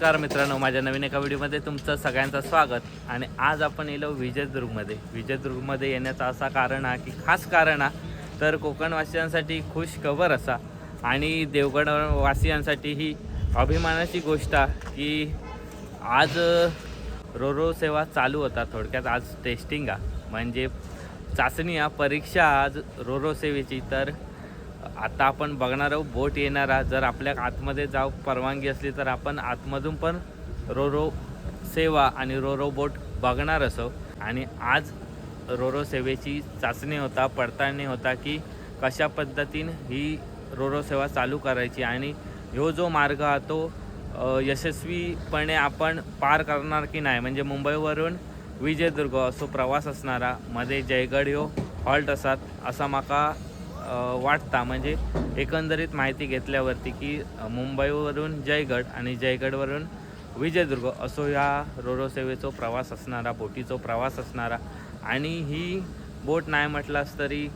नमस्कार मित्रांनो माझ्या नवीन एका व्हिडिओमध्ये तुमचं सगळ्यांचं स्वागत. आणि आज आपण येलो विजयदुर्गमध्ये. विजयदुर्गमध्ये येण्याचं असा कारण हा की खास कारण हा तर कोकणवासियांसाठी खुश खबर असा. आणि देवगड वासियांसाठी ही अभिमानाची गोष्ट की आज रोरो सेवा चालू होता. थोडक्यात आज टेस्टिंग म्हणजे चाचणी हा परीक्षा आज रोरो सेवेची. तर आता आपण बघणार आहोत बोट येणारा जर आपल्या आतमध्ये जाऊ परवानगी असली तर आपण आतमधून पण रोरो सेवा आणि रोरो बोट बघणार असो. आणि आज रोरो सेवेची चाचणी होता पडताळणी होता की कशा पद्धतीने ही रोरो सेवा चालू करायची. आणि ह्यो जो मार्ग हा तो यशस्वीपणे आपण पार करणार की नाही? म्हणजे मुंबईवरून विजयदुर्ग असो प्रवास असणारा मध्ये जयगड ह्यो हॉल्ट असतात असा माका वाटता. म्हणजे एकंदरीत माहिती घेतल्यावरती की मुंबईवरून जयगड आणि जयगडवरून विजयदुर्ग असो ह्या रोरो सेवेचो प्रवास असणारा बोटीचो प्रवास असणारा आणि ही बोट नाही म्हटलास तरी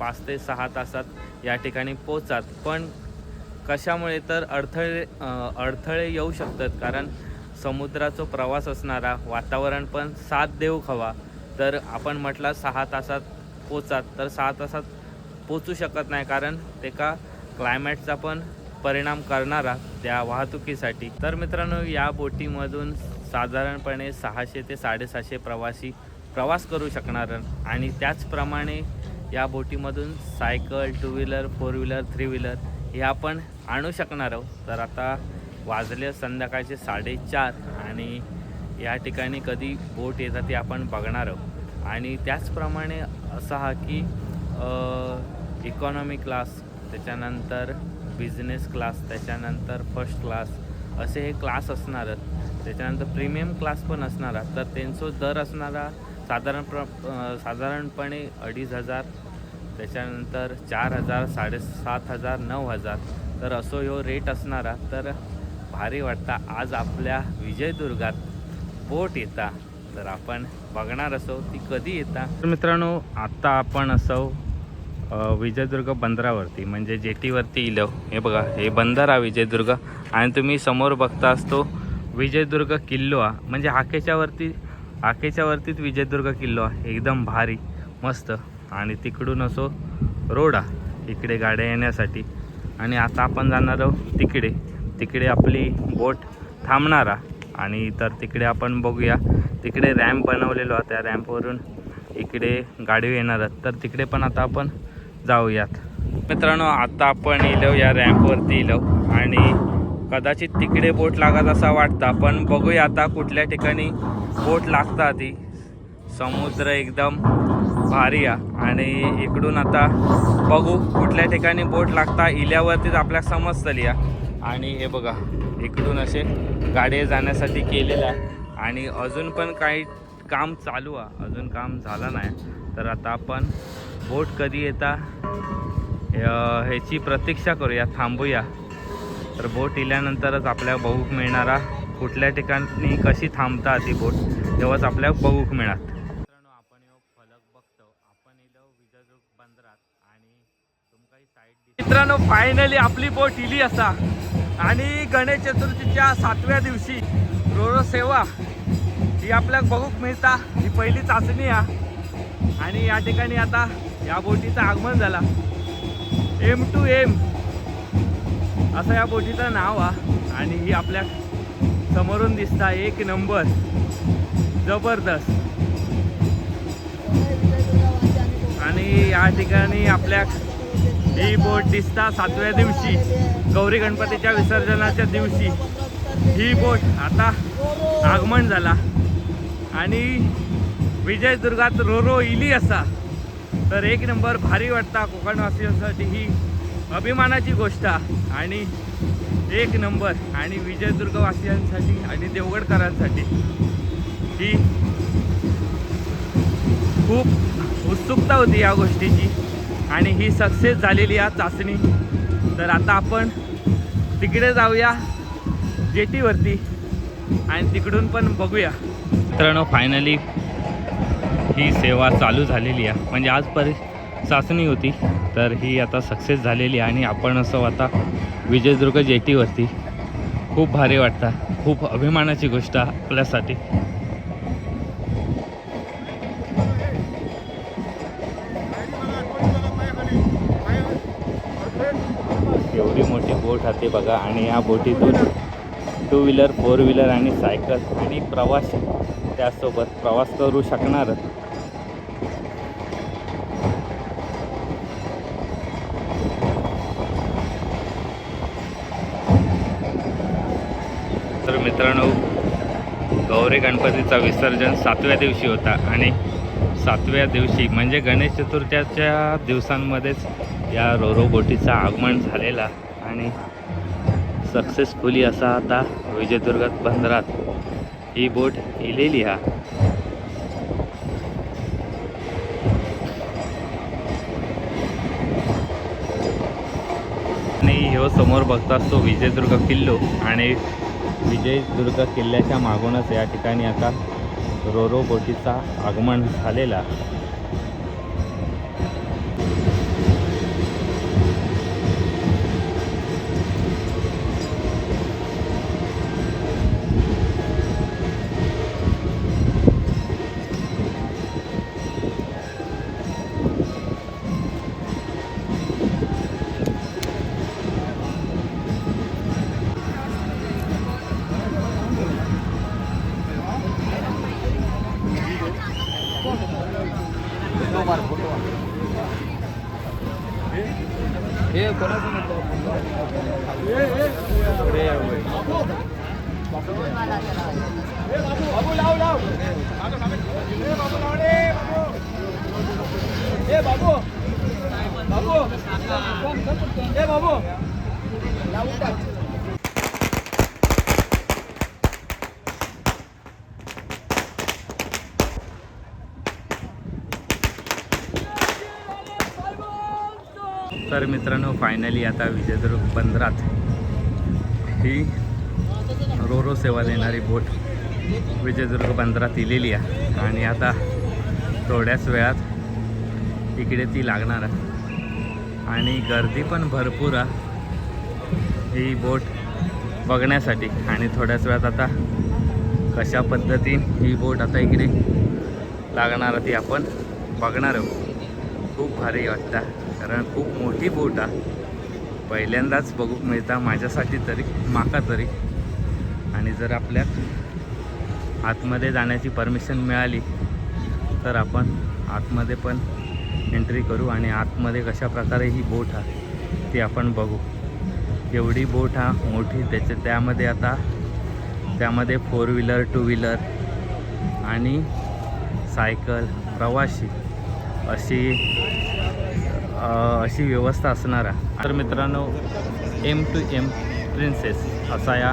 पाच ते सहा तासात या ठिकाणी पोचात पण कशामुळे तर अडथळे अडथळे येऊ शकतात? कारण समुद्राचा प्रवास असणारा वातावरण पण साथ देऊ हवा तर आपण म्हटलं सहा तासात पोचात तर सहा तासात पोचू शकत नाही कारण ते का क्लायमेटचा पण परिणाम करणारा त्या वाहतुकीसाठी. तर मित्रांनो या बोटीमधून साधारणपणे सहाशे ते साडेसहाशे प्रवासी प्रवास करू शकणार आणि त्याचप्रमाणे या बोटीमधून cycle two wheeler four wheeler three wheeler हे आपण आणू शकणार आहोत. तर आता वाजले संध्याकाळचे साडेचार आणि या ठिकाणी कधी बोट येतात ते आपण बघणार आहोत. आणि त्याचप्रमाणे असं हा की इकॉनॉमी क्लास त्याच्यानंतर बिझनेस क्लास त्याच्यानंतर फर्स्ट क्लास असे हे क्लास असणारच त्याच्यानंतर प्रीमियम क्लास पण असणारा. तर त्यांचं दर असणारा साधारण प्र साधारणपणे अडीच हजार त्याच्यानंतर चार हजार साडेसात हजार नऊ हजार. तर असो ह्यो रेट असणारा. तर भारी वाटता. आज आपल्या विजयदुर्गात बोट येता. तर आपण बघणार असो ती कधी येता. तर मित्रांनो आत्ता आपण असो विजयदुर्ग बंदरावरती म्हणजे जेटीवरती इलो. हे बघा हे बंदर हा विजयदुर्ग. आणि तुम्ही समोर बघता असतो विजयदुर्ग किल्लो हा. म्हणजे हाकेच्यावरती वरती विजयदुर्ग किल्लो हा. एकदम भारी मस्त. आणि तिकडून असो रोड हा इकडे गाड्या येण्यासाठी. आणि आता आपण जाणार आहोत तिकडे. तिकडे आपली बोट थांबणार आणि तर तिकडे आपण बघूया. तिकडे रॅम्प बनवलेलो आहे त्या रॅम्पवरून इकडे गाडी येणार तर तिकडे पण आता आपण जाऊयात. मित्रांनो आता आपण इलो या रॅम्पवरती इलो. आणि कदाचित तिकडे बोट लागत असा वाटता. पण बघूया आता कुठल्या ठिकाणी बोट लागता ती समुद्र एकदम भारी आहे. आणि इकडून आता बघू कुठल्या ठिकाणी बोट लागता इल्यावरतीच आपल्या समजतली या आणि हे बघा इकडून असे गाडी जाण्यासाठी केलेलं आहे. आणि अजून पण काही काम चालू आहे. अजून काम झालं नाही. तर आता आपण बोट कधी येता? ह्याची प्रतीक्षा करूया थांबूया. तर बोट इल्यानंतरच आपल्याला बघूक मिळणारा कुठल्या ठिकाणी कशी थांबता ती बोट तेव्हाच आपल्याला बघूक मिळणार मित्रांनो आपण ह्यो फलक बघतो. आपण इलो विजयदुर्ग बंदरात आणि तुमकाही साईड मित्रांनो फायनली आपली बोट इली असा आणि गणेश चतुर्थीच्या सातव्या दिवशी रोरो सेवा ही आपल्याला बघूक मिळता. ही पहिली चाचणी आहे आणि या ठिकाणी आता या बोटीचं आगमन झाला. एम टू एम असं या बोटीचं नाव आहे आणि ही आपल्या समोरून दिसता एक नंबर. जबरदस्त. आणि या ठिकाणी आपल्या ही बोट दिसता सातव्या दिवशी. गौरी गणपतीच्या विसर्जनाच्या दिवशी. ही बोट आता आगमन झाला. आणि विजयदुर्गात रोरो इली असा. तर एक नंबर भारी वाटता कोकणवासियांसाठी ही अभिमानाची गोष्ट. आणि एक नंबर आणि विजयदुर्गवासियांसाठी आणि देवगडकरांसाठी ही खूप उत्सुकता होती या गोष्टीची. आणि ही सक्सेस झालेली या चाचणी. तर आता आपण तिकडे जाऊया जेटीवरती. आणि तिकडून पण बघूया. मित्रांनो फायनली ही सेवा चालू झालेली आहे. म्हणजे आज परि चाचणी होती तर ही आता सक्सेस झालेली आहे आणि आपण असं आता विजयदुर्ग जेटीवरती खूप भारी वाटतं. खूप अभिमानाची गोष्ट आपल्यासाठी. एवढी मोठी बोट आहे बघा. आणि या बोटीतून टू व्हीलर फोर व्हीलर आणि सायकल आणि प्रवास. त्यासोबत प्रवास करू शकणार. तर मित्रांनो गौरी गणपतीचा विसर्जन सातव्या दिवशी होता आणि सातव्या दिवशी म्हणजे गणेश चतुर्थीच्या दिवसांमध्येच या रोरो बोटीचा आगमन झालेला आणि सक्सेसफुली असा आता विजयदुर्गात बंदरात ही बोट इलेली हा. आणि ह्यो समोर बघताच तो विजयदुर्ग किल्लो आणि विजयदुर्ग किल्ल्याच्या मागूनच या ठिकाणी आता रोरो बोटीचा आगमन झालेला. फोटो मार फोटो हे कोणाचं बाबू लाव लाव. हे बाबू बाबू. बाबू. हे बाबू. लावू तर मित्रांनो फायनली आता विजयदुर्ग बंदरात ही रोरो सेवा देणारी बोट विजयदुर्ग बंदरात दिलेली आहे. आणि आता थोड्याच वेळात इकडे ती लागणार आहे. आणि गर्दी पण भरपूर आहे ही बोट बघण्यासाठी. आणि थोड्याच वेळात आता कशा पद्धतीने ही बोट आता इकडे लागणार ती आपण बघणार आहोत. खूप भारी वाटतं. कारण खूप मोठी बोट आहे. पहिल्यांदाच बघूक मिळता माझ्यासाठी तरी माका तरी. आणि जर आपल्या आतमध्ये जाण्याची परमिशन मिळाली तर आपण आतमध्ये पण एंट्री करू आणि आतमध्ये कशा प्रकारे ही बोट आहे ती आपण बघू. एवढी बोट हा मोठी त्याच्या त्यामध्ये आता त्यामध्ये फोर व्हीलर टू व्हीलर आणि सायकल प्रवासी. अशी अशी व्यवस्था असणार आहे. तर मित्रांनो एम टू एम प्रिन्सेस असा या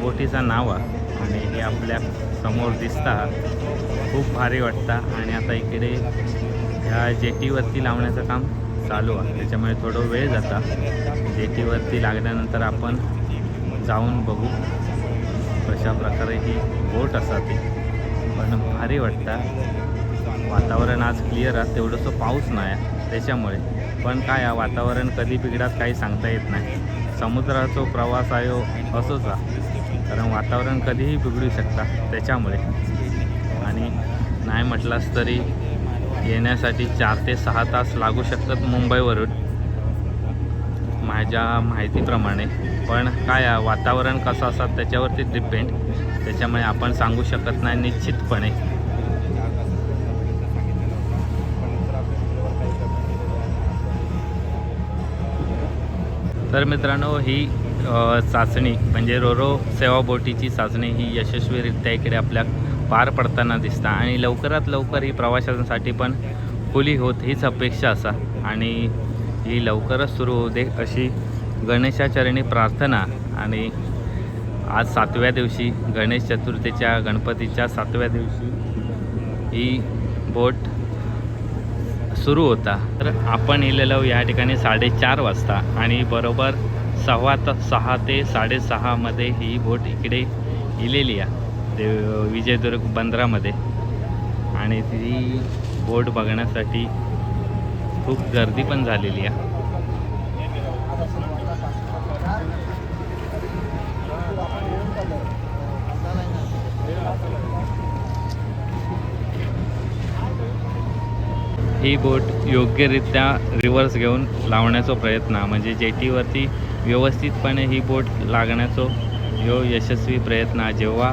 बोटीचं नाव आहे. आणि हे आपल्यासमोर दिसता. खूप भारी वाटतं. आणि आता इकडे ह्या जेटीवरती लावण्याचं काम चालू आहे. त्याच्यामुळे थोडं वेळ जाता. जेटीवरती लागल्यानंतर आपण जाऊन बघू कशा प्रकारे ही बोट असा ती पण भारी वाटतं. वातावरण आज क्लिअर आहे. तेवढंसं पाऊस नाही आहे. त्याच्यामुळे. पण काय वातावरण कधी बिघडात काही सांगता येत नाही. समुद्राचा प्रवास आयो हो, असोच कारण वातावरण कधीही बिघडू शकता त्याच्यामुळे. आणि नाही म्हटलास तरी येण्यासाठी चार ते सहा तास लागू शकतात मुंबईवरून माझ्या माहितीप्रमाणे. पण काय वातावरण कसं असतात त्याच्यावरती डिपेंड त्याच्यामुळे आपण सांगू शकत नाही निश्चितपणे. तर मित्रांनो ही चाचणी म्हणजे रोरो सेवा बोटीची चाचणी ही यशस्वीरित्या इकडे आपल्या पार पडताना दिसता आणि लवकरात लवकर ही प्रवाशांसाठी पण खुली होत हीच अपेक्षा असा. आणि ही लवकरच सुरू होऊ दे अशी गणेशाचरणी प्रार्थना आणि आज सातव्या दिवशी गणेश चतुर्थीच्या गणपतीच्या सातव्या दिवशी ही बोट सुरू होता. तर आपण इलेलो या ठिकाणी साडेचार वाजता आणि बरोबर सव्वा त सहा ते साडेसहामध्ये ही बोट इकडे इलेली आहे. ते विजयदुर्ग बंदरामध्ये. आणि ती बोट बघण्यासाठी खूप गर्दी पण झालेली आहे. ही बोट योग्यरित्या रिव्हर्स घेऊन लावण्याचा प्रयत्न म्हणजे जेटीवरती व्यवस्थितपणे ही बोट लागण्याचा यो यशस्वी प्रयत्न. जेव्हा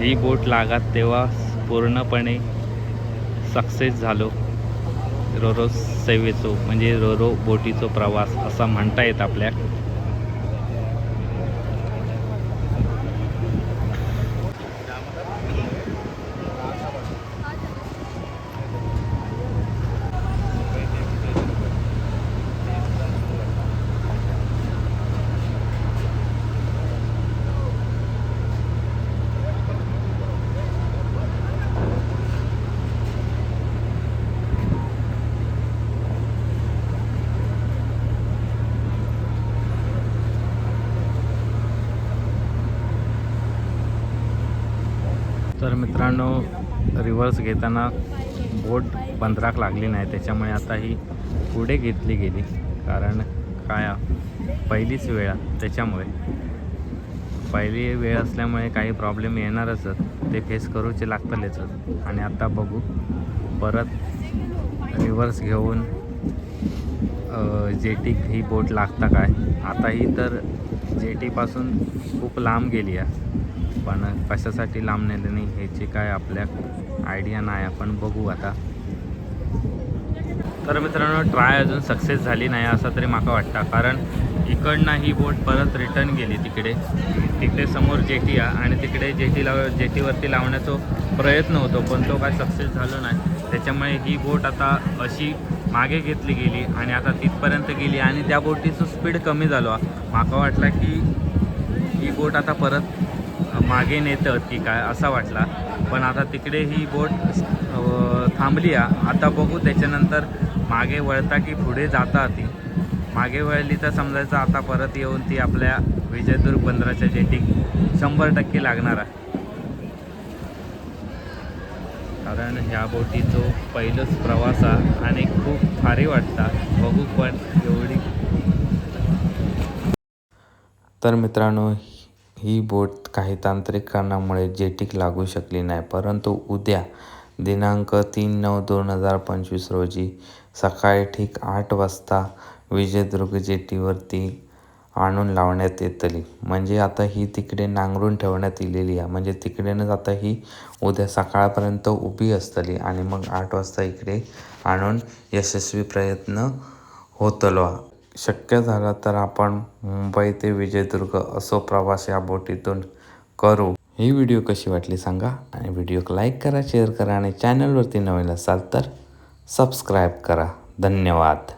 ही बोट लागत तेव्हा पूर्णपणे सक्सेस झालो. रोरो सेवेचो म्हणजे रोरो बोटीचो प्रवास असा म्हणता येत आपल्या तर मित्रांनो रिव्हर्स घेताना बोट बंदराक लागली नाही त्याच्यामुळे आता ही पुढे घेतली गेली. कारण काय पहिलीच वेळ त्याच्यामुळे. पहिली वेळ असल्यामुळे काही प्रॉब्लेम येणारच ते फेस करूचे लागतलेच आणि आता बघू परत रिव्हर्स घेऊन जेटीक ही बोट लागता काय? आता ही तर जेटीपासून खूप लांब गेली आहे. पण कशासाठी लांब नेलं नाही ह्याची काय आपल्या आयडिया नाही. आपण बघू आता. तर मित्रांनो ट्राय अजून सक्सेस झाली नाही असं तरी माका वाटतं. कारण इकडनं ही बोट परत रिटर्न गेली तिकडे. तिकडे समोर जेटी आहे आणि तिकडे जेटी लाव जेटीवरती लावण्याचा प्रयत्न होतो पण तो काय सक्सेस झालो नाही. त्याच्यामुळे ही बोट आता अशी मागे घेतली गेली आणि आता तिथपर्यंत गेली आणि त्या बोटीचं स्पीड कमी झालो. माका वाटला की ही बोट आता परत मागे नेतं की काय असा वाटला. पण आता तिकडे ही बोट थांबली आहे. आता बघू त्याच्यानंतर मागे वळता की पुढे जाता ती. मागे वळली तर समजायचं आता परत येऊन ती आपल्या विजयदुर्ग बंदराच्या जेटीक शंभर टक्के लागणार आहे. कारण ह्या बोटीचो पहिलंच प्रवास आहे आणि खूप भारी वाटता. बघू पण एवढी. तर मित्रांनो ही बोट काही तांत्रिक कारणामुळे जेटीक लागू शकली नाही परंतु उद्या दिनांक तीन नऊ दोन हजार पंचवीस रोजी सकाळी ठीक आठ वाजता विजयदुर्ग जेटीवरती आणून लावण्यात येतली म्हणजे आता ही तिकडे नांगरून ठेवण्यात इलेली आहे म्हणजे तिकडेनंच आता ही उद्या सकाळपर्यंत उभी असतली आणि मग आठ वाजता इकडे आणून यशस्वी प्रयत्न होतलो हा. शक्य झालं तर आपण मुंबई ते विजयदुर्ग असो प्रवास या बोटीतून करू. ही व्हिडिओ कशी वाटली सांगा आणि व्हिडिओ लाईक करा शेअर करा आणि चॅनलवरती नवीन असाल तर सबस्क्राईब करा. धन्यवाद.